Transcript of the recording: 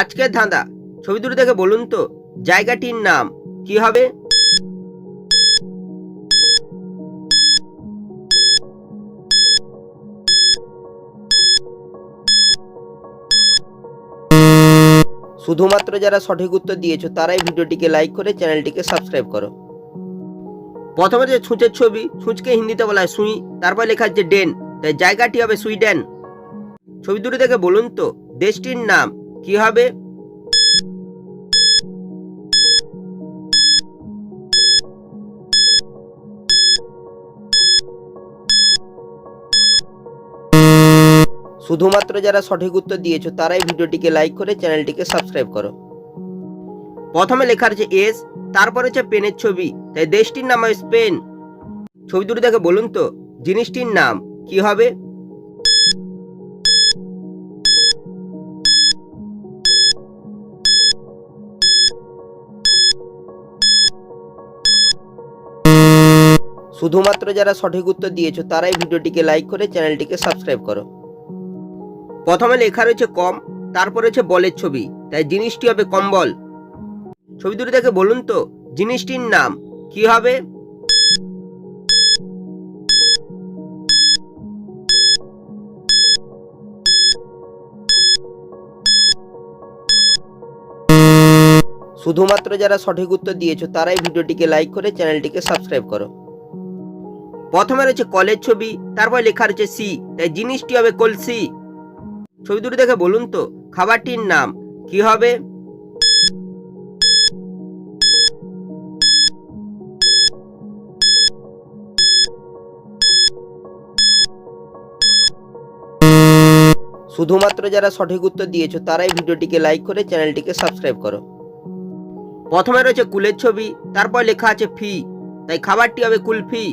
আজকের ধাঁধা ছবি দুটো দেখে বলুন তো, জায়গাটির নাম কি হবে? শুধুমাত্র যারা সঠিক উত্তর দিয়েছ, তারাই ভিডিওটিকে লাইক করে চ্যানেলটিকে সাবস্ক্রাইব করো। প্রথমে যে ছুঁচের ছবি, ছুঁচকে হিন্দিতে বলা হয় সুই, তারপর লেখা হচ্ছে ডেন, তাই জায়গাটি হবে সুইডেন। ছবি দুটো দেখে বলুন তো দেশটির নাম কি হবে? শুধুমাত্র যারা সঠিক উত্তর দিয়েছ, তারাই ভিডিওটিকে লাইক করে চ্যানেলটিকে সাবস্ক্রাইব করো। প্রথমে লেখা আছে এস তারপরে হচ্ছে পেনের ছবি, তাই দেশটির নাম হয় স্পেন। ছবি দুটো দেখে বলুন তো, জিনিসটির নাম কি হবে? শুধুমাত্র যারা সঠিক উত্তর দিয়েছ, তারাই ভিডিওটিকে লাইক করে চ্যানেলটিকে সাবস্ক্রাইব করো। প্রথমে লেখা রয়েছে কম, তারপর রয়েছে বলের ছবি, তাই জিনিসটি হবে কম্বল। ছবি দুটো দেখে বলুন তো, জিনিসটির নাম কি হবে? শুধুমাত্র যারা সঠিক উত্তর দিয়েছ, তারাই ভিডিওটিকে লাইক করে চ্যানেলটিকে সাবস্ক্রাইব করো। প্রথমে রয়েছে কলের ছবি, তারপর লেখা রয়েছে সি, তাই জিনিসটি হবে কলসি ছবি দুটো দেখে বলুন তো, খাবারটির নাম কি হবে? শুধুমাত্র যারা সঠিক উত্তর দিয়েছ, তারাই ভিডিওটিকে লাইক করে চ্যানেলটিকে সাবস্ক্রাইব করো। প্রথমে রয়েছে কুলের ছবি, তারপর লেখা আছে ফি, তাই খাবারটি হবে কুলফি